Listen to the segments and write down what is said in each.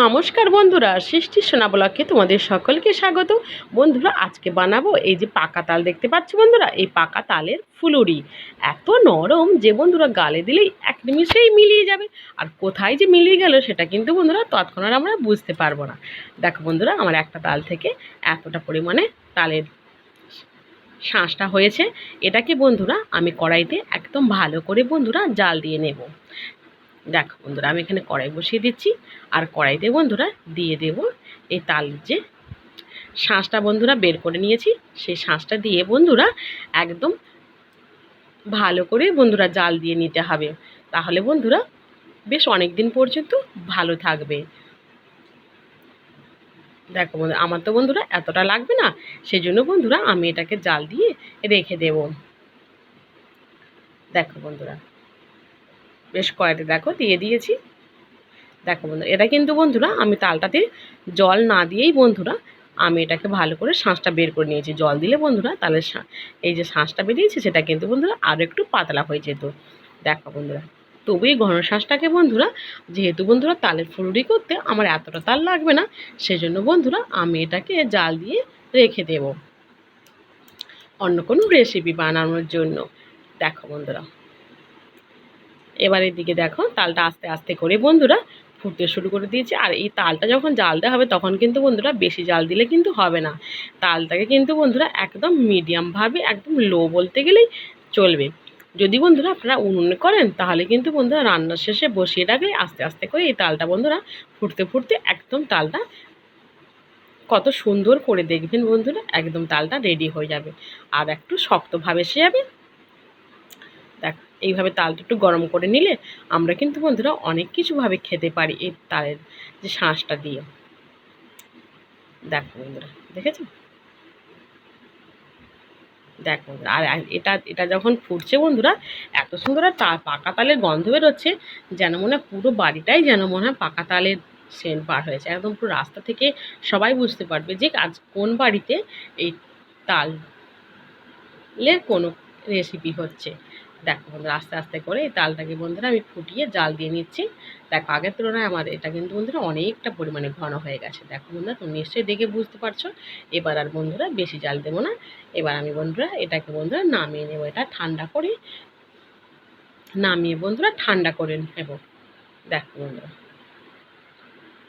নমস্কার বন্ধুরা, সৃষ্টি সোনা ব্লকে তোমাদের সকলকে স্বাগত। বন্ধুরা, আজকে বানাবো এই যে পাকা তাল, দেখতে পাচ্ছ বন্ধুরা? এই পাকা তালের ফুলুরি। এত নরম যে বন্ধুরা গালে দিলেই এক নিমিষেই মিলিয়ে যাবে। আর কোথায় যে মিলিয়ে গেল সেটা কিন্তু বন্ধুরা তৎক্ষণাৎ আমরা বুঝতে পারব না। দেখো বন্ধুরা, আমার একটা তাল থেকে এতটা পরিমাণে তালের শাঁসটা হয়েছে। এটাকে বন্ধুরা আমি কড়াইতে একদম ভালো করে বন্ধুরা জাল দিয়ে নেব। দেখো বন্ধুরা, আমি এখানে কড়াই বসিয়ে দিচ্ছি, আর কড়াইতে বন্ধুরা দিয়ে দেব এই তাল যে শাঁসটা বন্ধুরা বের করে নিয়েছি, সেই শাঁসটা দিয়ে বন্ধুরা একদম ভালো করে বন্ধুরা জাল দিয়ে নিতে হবে। তাহলে বন্ধুরা বেশ অনেক দিন পর্যন্ত ভালো থাকবে। দেখো বন্ধু, আমার তো বন্ধুরা এতটা লাগবে না সেই জন্য বন্ধুরা আমি এটাকে জাল দিয়ে রেখে দেব। দেখো বন্ধুরা বেশ কয়েকটা দেখো, দিয়ে দিয়েছি। দেখো বন্ধুরা এটা কিন্তু বন্ধুরা আমি তালটাতে জল না দিয়েই বন্ধুরা আমি এটাকে ভালো করে শাঁসটা বের করে নিয়েছি। জল দিলে বন্ধুরা তাহলে এই যে শাঁসটা বেরিয়েছে সেটা কিন্তু বন্ধুরা আরও একটু পাতলা হয়ে যেত। দেখো বন্ধুরা তবু এই ঘন শ্বাসটাকে বন্ধুরা, যেহেতু বন্ধুরা তালের ফুলুরি করতে আমার এতটা তাল লাগবে না, সেজন্য বন্ধুরা আমি এটাকে জাল দিয়ে রেখে দেব। অন্য কোনো রেসিপি বানানোর জন্য। দেখো বন্ধুরা। এবার এদিকে দেখো, তালটা আস্তে আস্তে করে বন্ধুরা ফুটতে শুরু করে দিয়েছে। আর এই তালটা যখন জাল দেওয়া হবে, তখন কিন্তু বন্ধুরা বেশি জাল দিলে কিন্তু হবে না। তালটাকে কিন্তু বন্ধুরা একদম মিডিয়ামভাবে একদম লো বলতে গেলেই চলবে। যদি বন্ধুরা আপনারা উনুনে করেন, তাহলে কিন্তু বন্ধুরা রান্নার শেষে বসিয়ে রাখলে আস্তে আস্তে করে এই তালটা বন্ধুরা ফুটতে ফুটতে একদম তালটা কত সুন্দর করে দেখবেন বন্ধুরা, একদম তালটা রেডি হয়ে যাবে। আর একটু শক্তভাবে সে যাবে এইভাবে তালটা একটু গরম করে নিলে আমরা কিন্তু বন্ধুরা অনেক কিছুভাবে খেতে পারি এই তালের যে শাঁসটা দিয়ে। দেখো বন্ধুরা, দেখেছ? দেখো আর এটা এটা যখন ফুটছে বন্ধুরা, এত সুন্দর আর তা, পাকা তালের গন্ধ বেরোচ্ছে, যেন মনে হয় পুরো বাড়িটাই যেন মনে হয় পাকা তালের সেন্ট বার হয়েছে। একদম পুরো রাস্তা থেকে সবাই বুঝতে পারবে যে আজ কোন বাড়িতে এই তালের কোনো রেসিপি হচ্ছে। দেখো, বন্ধুরা, আস্তে আস্তে করে এই তালটাকে বন্ধুরা আমি ফুটিয়ে জাল দিয়ে নিচ্ছি। দেখো, আগের তুলনায় আমার এটা কিন্তু বন্ধুরা অনেকটা পরিমাণে ঘন হয়ে গেছে। দেখো বন্ধুরা, তুমি নিশ্চয়ই দেখে বুঝতে পারছ। এবার আর বন্ধুরা বেশি জাল দেবো না। এবার আমি বন্ধুরা এটাকে বন্ধুরা নামিয়ে নেব। এটা ঠান্ডা করে নামিয়ে বন্ধুরা ঠান্ডা করে নেব। দেখো বন্ধুরা,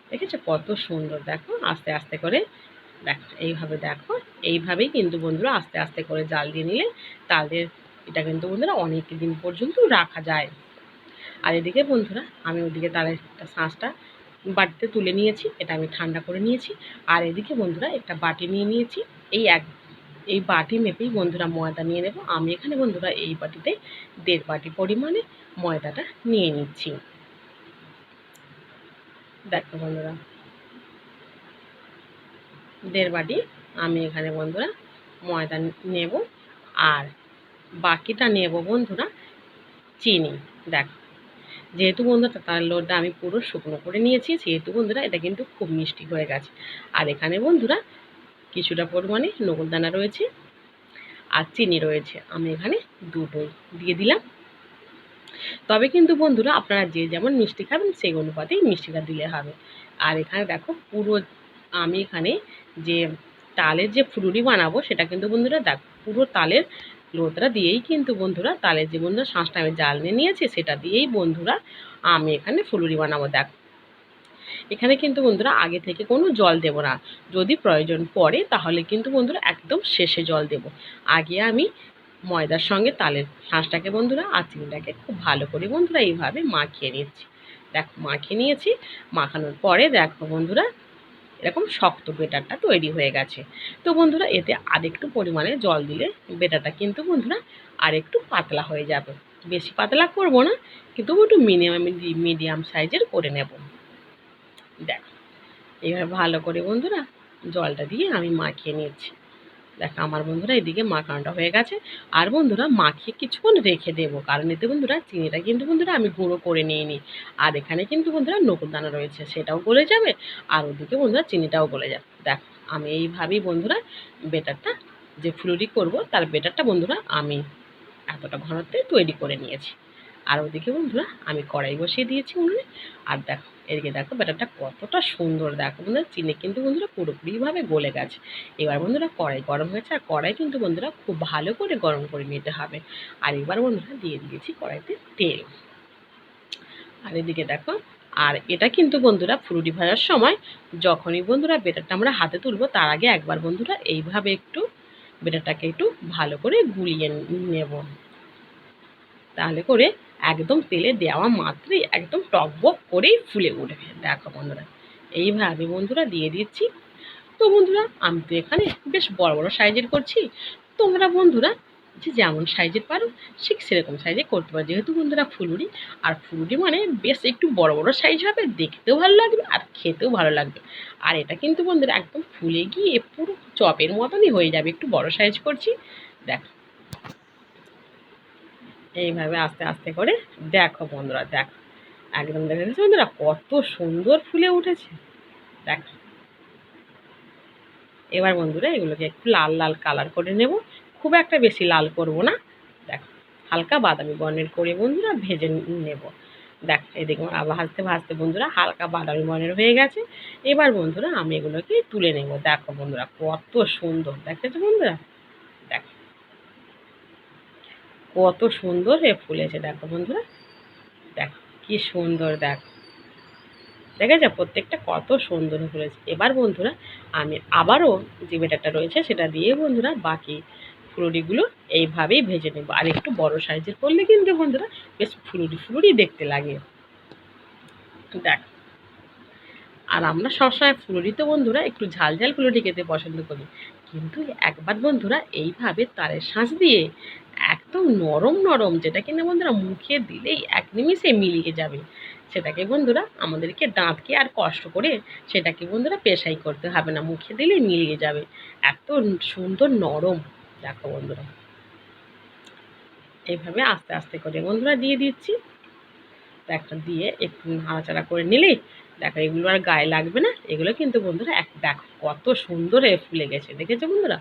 দেখেছ কত সুন্দর? দেখো, আস্তে আস্তে করে দেখো, এইভাবে দেখো। এইভাবেই কিন্তু বন্ধুরা আস্তে আস্তে করে জাল দিয়ে নিলে তাদের এটা কিন্তু বন্ধুরা অনেক দিন পর্যন্ত রাখা যায়। আর এদিকে বন্ধুরা, আমি ওদিকে তার একটা শাঁসটা বাটিতে তুলে নিয়েছি, এটা আমি ঠান্ডা করে নিয়েছি। আর এদিকে বন্ধুরা একটা বাটি নিয়ে নিয়েছি, এই এক, এই বাটি মেপেই বন্ধুরা ময়দা নিয়ে নেব। আমি এখানে বন্ধুরা এই বাটিতে দেড় বাটি পরিমাণে ময়দাটা নিয়ে নিচ্ছি। দেখো বন্ধুরা, দেড় বাটি আমি এখানে বন্ধুরা ময়দা নেব। আর বাকিটা নেব বন্ধুরা, চিনি। দেখ, যেহেতু বন্ধুরা তার লোডটা আমি পুরো শুকনো করে নিয়েছি, সেহেতু বন্ধুরা এটা কিন্তু খুব মিষ্টি হয়ে গেছে। আর এখানে বন্ধুরা কিছুটা পরিমাণে নকুলদানা রয়েছে আর চিনি রয়েছে। আমি এখানে দুটোই দিয়ে দিলাম। তবে কিন্তু বন্ধুরা আপনারা যে যেমন মিষ্টি খাবেন, সেই অনুপাতেই মিষ্টিটা দিলে হবে। আর এখানে দেখো পুরো আমি এখানে যে তালের যে ফুলুরি বানাবো, সেটা কিন্তু বন্ধুরা দেখ, পুরো তালের লোতরা দিয়েই কিন্তু বন্ধুরা তালের যে বন্ধুরা শাঁসটা আমি জাল নিয়ে নিয়েছি, সেটা দিয়েই বন্ধুরা আমি এখানে ফুলুরি বানাবো। দেখ, এখানে কিন্তু বন্ধুরা আগে থেকে কোনো জল দেব না। যদি প্রয়োজন পড়ে তাহলে কিন্তু বন্ধুরা একদম শেষে জল দেব। আগে আমি ময়দার সঙ্গে তালের শাঁসটাকে বন্ধুরা আর চিনিটাকে খুব ভালো করে বন্ধুরা এইভাবে মাখিয়ে নিচ্ছি দেখো, মাখিয়ে নিয়েছি। মাখানোর পরে দেখো বন্ধুরা এরকম শক্ত বেটারটা তৈরি হয়ে গেছে। তো বন্ধুরা, এতে আরেকটু পরিমাণে জল দিলে বেটারটা কিন্তু বন্ধুরা আরেকটু পাতলা হয়ে যাবে। বেশি পাতলা করব না, কিন্তু একটু মিনিমাম মিডিয়াম সাইজের করে নেব। দেখ এইভাবে ভালো করে বন্ধুরা জলটা দিয়ে আমি মাখিয়ে নিচ্ছি। দেখো, আমার বন্ধুরা এদিকে মাখানোটা হয়ে গেছে। আর বন্ধুরা মাখিয়ে কিছুক্ষণ রেখে দেবো, কারণ এতে বন্ধুরা চিনিটা কিন্তু বন্ধুরা আমি গুঁড়ো করে নিয়ে নিই আর এখানে কিন্তু বন্ধুরা নকুলদানা রয়েছে, সেটাও গলে যাবে, আর ওদিকে বন্ধুরা চিনিটাও গলে যাবে। দেখো, আমি এইভাবেই বন্ধুরা বেটারটা, যে ফুলুরি করব, তার বেটারটা বন্ধুরা আমি এতটা ঘনত্বে তৈরি করে নিয়েছি। আর ওদিকে বন্ধুরা, আমি কড়াই বসিয়ে দিয়েছি উনুনে। আর দেখো, এদিকে দেখো ব্যাটারটা কতটা সুন্দর। দেখো বন্ধুরা, চিনি কিন্তু বন্ধুরা পুরোপুরিভাবে গলে গেছে। এবার বন্ধুরা কড়াই গরম হয়েছে, আর কড়াই কিন্তু বন্ধুরা খুব ভালো করে গরম করে নিতে হবে। আর এবার বন্ধুরা দিয়ে দিয়েছি কড়াইতে তেল। আর এদিকে দেখো, আর এটা কিন্তু বন্ধুরা ফুরুটি ভাজার সময় যখনই বন্ধুরা বেটারটা আমরা হাতে তুলবো, তার আগে একবার বন্ধুরা এইভাবে একটু বেটারটাকে একটু ভালো করে গুলিয়ে নেব। তাহলে করে একদম তেলে দেওয়া মাত্রই একদম টকবক করেই ফুলে উঠবে। দেখো বন্ধুরা, এইভাবে বন্ধুরা দিয়ে দিচ্ছি। তো বন্ধুরা, আমি তো এখানে বেশ বড় বড় সাইজের করছি। তোমরা বন্ধুরা যে যেমন সাইজের পারো, ঠিক সেরকম সাইজে করতে পারো। যেহেতু বন্ধুরা ফুলুরি, আর ফুলুরি মানে বেশ একটু বড় বড় সাইজ হবে, দেখতেও ভালো লাগবে আর খেতেও ভালো লাগবে। আর এটা কিন্তু বন্ধুরা একদম ফুলে গিয়ে পুরো চপের মতনই হয়ে যাবে। একটু বড় সাইজ করছি, দেখ। এইভাবে আস্তে আস্তে করে দেখো বন্ধুরা, দেখো। একদম দেখে বন্ধুরা? কত সুন্দর ফুলে উঠেছে। দেখো। এবার বন্ধুরা এগুলোকে একটু লাল লাল কালার করে নেব। খুব একটা বেশি লাল করব না। দেখো, হালকা বাদামি বর্ণের করে বন্ধুরা ভেজে নেব। দেখ, এদিকে ভাজতে ভাজতে বন্ধুরা হালকা বাদামি বর্ণের হয়ে গেছে। এবার বন্ধুরা আমি এগুলোকে তুলে নেব। দেখো বন্ধুরা কত সুন্দর। দেখেছ বন্ধুরা দেখো কত সুন্দর হয়ে ফুলেছে, দেখো বন্ধুরা। দেখো, কি সুন্দর, দেখো। দেখেছ? প্রত্যেকটা কত সুন্দর ফুলেছে। এবার বন্ধুরা, আমি আবারও যে বেটারটা রয়েছে, সেটা দিয়ে বন্ধুরা বাকি ফুলুরিগুলো এইভাবেই ভেজে নেব। আর একটু বড় সাইজের করলে কিন্তু বন্ধুরা বেশ ফুলুরি ফুলুরি দেখতে লাগে। দেখ। আর আমরা সবসময় ফুলুরি তো বন্ধুরা একটু ঝাল ঝাল ফুলুরি খেতে পছন্দ করি। কিন্তু একবার বন্ধুরা এইভাবে তারের শাঁস দিয়ে একদম নরম নরম যেটা কিনা বন্ধুরা মুখে দিলেই এক নিমিষে মিলিয়ে যাবে। সেটাকে বন্ধুরা আমাদেরকে দাঁতকে আর কষ্ট করে সেটাকে বন্ধুরা পেশাই করতে হবে না, মুখে দিলেই মিলিয়ে যাবে। এত সুন্দর নরম, দেখো বন্ধুরা। এইভাবে আস্তে আস্তে করে বন্ধুরা দিয়ে দিচ্ছি। একটা দিয়ে একটু নাড়াচাড়া করে নিলে, দেখো এগুলো আর গায়ে লাগবে না, এগুলো কিন্তু বন্ধুরা এক, দেখো কত সুন্দর ফুলে গেছে, দেখেছ বন্ধুরা?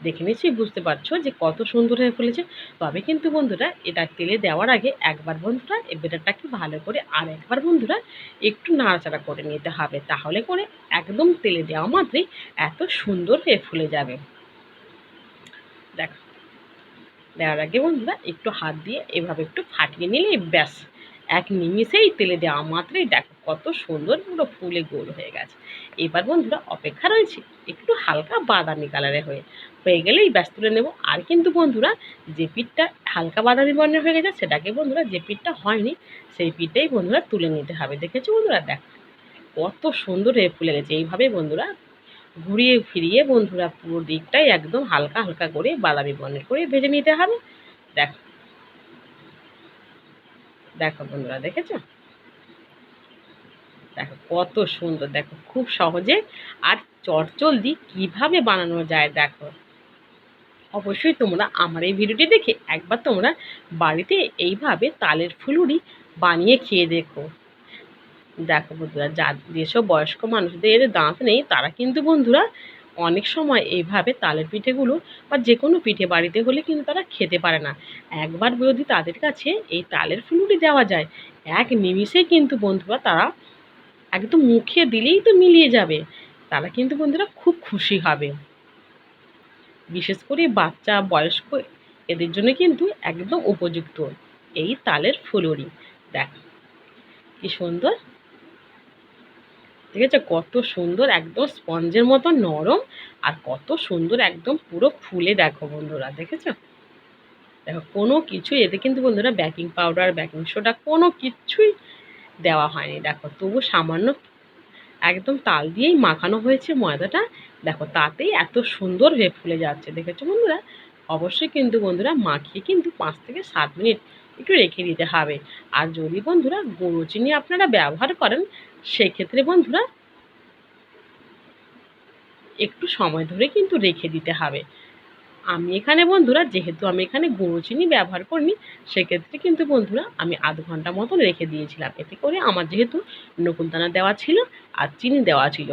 দেখো নিশ্চয়ই বুঝতে পারছ যে কত সুন্দর হয়ে ফুলেছে। তবে কিন্তু বন্ধুরা, এটা তেলে দেওয়ার আগে একবার বন্ধুরা, এই বেটারটাকে ভালো করে আর একবার বন্ধুরা একটু নাড়াচাড়া করে নিতে হবে। তাহলে করে একদম তেলে দেওয়া মাত্রই এত সুন্দর হয়ে ফুলে যাবে। দেখো, দেওয়ার আগে বন্ধুরা একটু হাত দিয়ে এভাবে একটু ফাটিয়ে নিলে ব্যাস, এক নিমিষেই তেলে দেওয়া মাত্রই দেখো কত সুন্দর পুরো ফুলে গোল হয়ে গেছে। এবার বন্ধুরা অপেক্ষা রয়েছে একটু হালকা বাদামি কালারে হয়ে। হয়ে গেলেই ব্যাস তুলে নেব। আর কিন্তু বন্ধুরা, যে পিঠটা হালকা বাদামি বর্ণের হয়ে গেছে, সেটাকে বন্ধুরা, যে পিঠটা হয়নি, সেই পিঠটাই বন্ধুরা তুলে নিতে হবে। দেখেছ বন্ধুরা? দেখ, কত সুন্দর হয়ে ফুলে গেছে। এইভাবে বন্ধুরা ঘুরিয়ে ফিরিয়ে বন্ধুরা পুরো দিকটাই একদম হালকা হালকা করে বাদামি বর্ণের করে ভেজে নিতে হবে। দেখো দেখো বন্ধুরা, দেখেছ? দেখো, কত সুন্দর, দেখো, খুব সহজে আর চটচলদি কীভাবে বানানো যায়, দেখো। অবশ্যই তোমরা আমার এই ভিডিওটি দেখে একবার তোমরা বাড়িতে এইভাবে তালের ফুলুরি বানিয়ে খেয়ে দেখো। দেখো বন্ধুরা, যা যেসব বয়স্ক মানুষদের দাঁত নেই, তারা কিন্তু বন্ধুরা অনেক সময় এইভাবে তালের পিঠেগুলো বা যে কোনো পিঠে বাড়িতে হলে কিন্তু তারা খেতে পারে না। একবার যদি তাদের কাছে এই তালের ফুলুরি দেওয়া যায়, এক নিমিষেই কিন্তু বন্ধুরা তারা একদম মুখে দিলেই তো মিলিয়ে যাবে, তারা কিন্তু বন্ধুরা খুব খুশি হবে। বিশেষ করে বাচ্চা, বয়স্ক, এদের জন্য কিন্তু একদম উপযুক্ত। এই তালের ফুলুরি। দেখ, কি সুন্দর। ঠিক আছে কত সুন্দর একদম স্পঞ্জের মতো নরম আর কত সুন্দর একদম পুরো ফুলে দেখো বন্ধুরা, দেখেছ? দেখো, কোনো কিছু এতে কিন্তু বন্ধুরা বেকিং পাউডার বেকিং সোডা কোনো কিছুই দেওয়া হয়নি। দেখো, তবু সামান্য একদম তাল দিয়েই মাখানো হয়েছে ময়দাটা। দেখো, তাতেই এত সুন্দর হয়ে ফুলে যাচ্ছে, দেখেছ বন্ধুরা? অবশ্যই কিন্তু বন্ধুরা মাখিয়ে কিন্তু পাঁচ থেকে সাত মিনিট একটু রেখে দিতে হবে। আর যদি বন্ধুরা গুঁড়ো চিনি আপনারা ব্যবহার করেন, সেক্ষেত্রে বন্ধুরা একটু সময় ধরে কিন্তু রেখে দিতে হবে। আমি এখানে বন্ধুরা, যেহেতু আমি এখানে গুঁড়ো চিনি ব্যবহার করিনি, সেক্ষেত্রে কিন্তু বন্ধুরা আমি আধ ঘণ্টা মতন রেখে দিয়েছিলাম। এতে করে আমার যেহেতু নকুলদানা দেওয়া ছিল আর চিনি দেওয়া ছিল,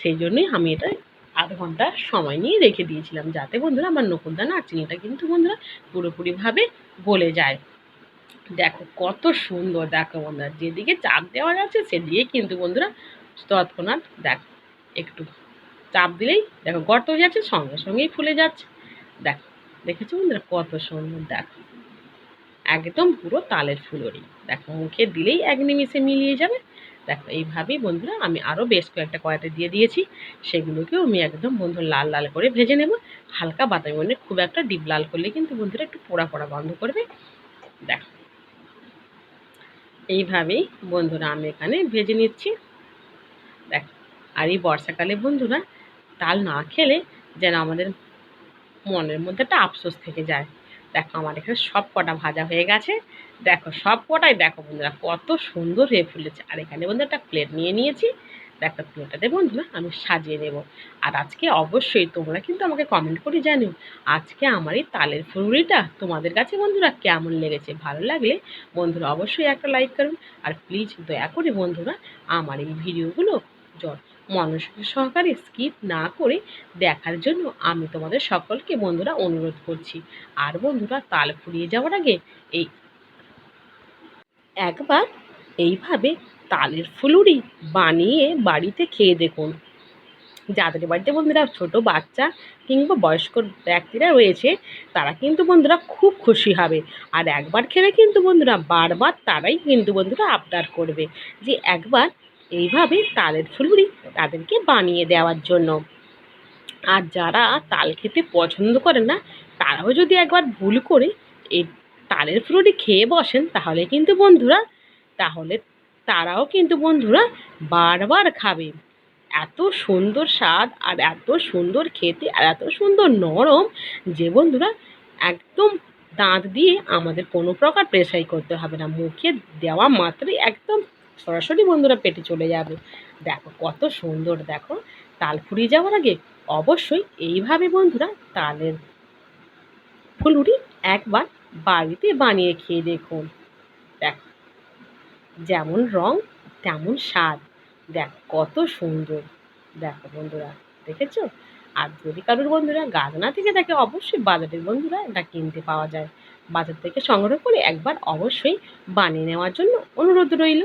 সেই জন্যই আমি এটা আধ ঘণ্টা সময় নিয়ে রেখে দিয়েছিলাম, যাতে বন্ধুরা আমার নকুলদানা আর চিনিটা কিন্তু বন্ধুরা পুরোপুরিভাবে গলে যায়। দেখো কত সুন্দর, দেখো বন্ধুরা, যেদিকে চাপ দেওয়া যাচ্ছে সেদিকে কিন্তু বন্ধুরা তৎক্ষণাৎ দেখো, একটু চাপ দিলেই দেখো গর্ত হয়ে যাচ্ছে, সঙ্গে সঙ্গেই ফুলে যাচ্ছে। দেখো, দেখেছ বন্ধুরা কত সুন্দর দেখো? একদম পুরো তালের ফুলরি দেখো, মুখে দিলেই এক নিমিষে মিলিয়ে যাবে। দেখো, এইভাবেই বন্ধুরা আমি আরও বেশ কয়েকটা কড়াইতে দিয়ে দিয়েছি। সেগুলোকেও আমি একদম বন্ধু লাল লাল করে ভেজে নেব। হালকা বাদামি মানে খুব একটা ডিপ লাল করলে কিন্তু বন্ধুরা একটু পোড়া পোড়া গন্ধ করবে। দেখো, এইভাবেই বন্ধুরা আমি এখানে ভেজে নিচ্ছি। দেখ, আর এই বর্ষাকালে বন্ধুরা তাল না খেলে যেন আমাদের মনের মধ্যে একটা আফসোস থেকে যায়। দেখো আমার এখানে সব কটা ভাজা হয়ে গেছে। দেখো সব কটাই, দেখো বন্ধুরা কত সুন্দর হয়ে ফুলেছে। আর এখানে বন্ধু একটা প্লেট নিয়ে নিয়েছি। দেখো প্লেটাতে বন্ধুরা আমি সাজিয়ে নেব। আর আজকে অবশ্যই তোমরা কিন্তু আমাকে কমেন্ট করে জানিও, আজকে আমার এই তালের ফুলুরিটা তোমাদের কাছে বন্ধুরা কেমন লেগেছে? ভালো লাগলে বন্ধুরা অবশ্যই একটা লাইক করুন। আর প্লিজ দয়া করে বন্ধুরা আমার এই ভিডিওগুলো জ- মনোযোগ সহকারে স্কিপ না করে দেখার জন্য আমি তোমাদের সকলকে বন্ধুরা অনুরোধ করছি। আর বন্ধুরা, তাল ফুরিয়ে যাওয়ার আগে এই একবার এইভাবে তালের ফুলুরি বানিয়ে বাড়িতে খেয়ে দেখুন। যাদের বাড়িতে বন্ধুরা ছোট বাচ্চা কিংবা বয়স্ক ব্যক্তিরা রয়েছে, তারা কিন্তু বন্ধুরা খুব খুশি হবে। আর একবার খেলে কিন্তু বন্ধুরা বারবার তারাই কিন্তু বন্ধুরা আবদার করবে যে একবার এইভাবে তালের ফুলুরি তাদেরকে বানিয়ে দেওয়ার জন্য। আর যারা তাল খেতে পছন্দ করে না, তারাও যদি একবার ভুল করে এই তালের ফুলুরি খেয়ে বসেন, তাহলে কিন্তু বন্ধুরা, তাহলে তারাও কিন্তু বন্ধুরা বারবার খাবে। এত সুন্দর স্বাদ আর এত সুন্দর খেতে আর এত সুন্দর নরম যে বন্ধুরা, একদম দাঁত দিয়ে আমাদের কোনো প্রকার প্রেসাই করতে হবে না। মুখে দেওয়া মাত্রই একদম সরাসরি বন্ধুরা পেটে চলে যাবে। দেখো কত সুন্দর, দেখো তাল ফুরিয়ে যাওয়ার আগে অবশ্যই এইভাবে বন্ধুরা তালের ফুলুরি একবার বাড়িতে বানিয়ে খেয়ে দেখুন। দেখ, যেমন রং, তেমন স্বাদ। দেখ কত সুন্দর। দেখো বন্ধুরা, দেখেছ? আর যদি কারোর বন্ধুরা গাছ না থেকে থাকে, অবশ্যই বাজারের বন্ধুরা এটা কিনতে পাওয়া যায়। বাজার থেকে সংগ্রহ করে একবার অবশ্যই বানিয়ে নেওয়ার জন্য অনুরোধ রইল।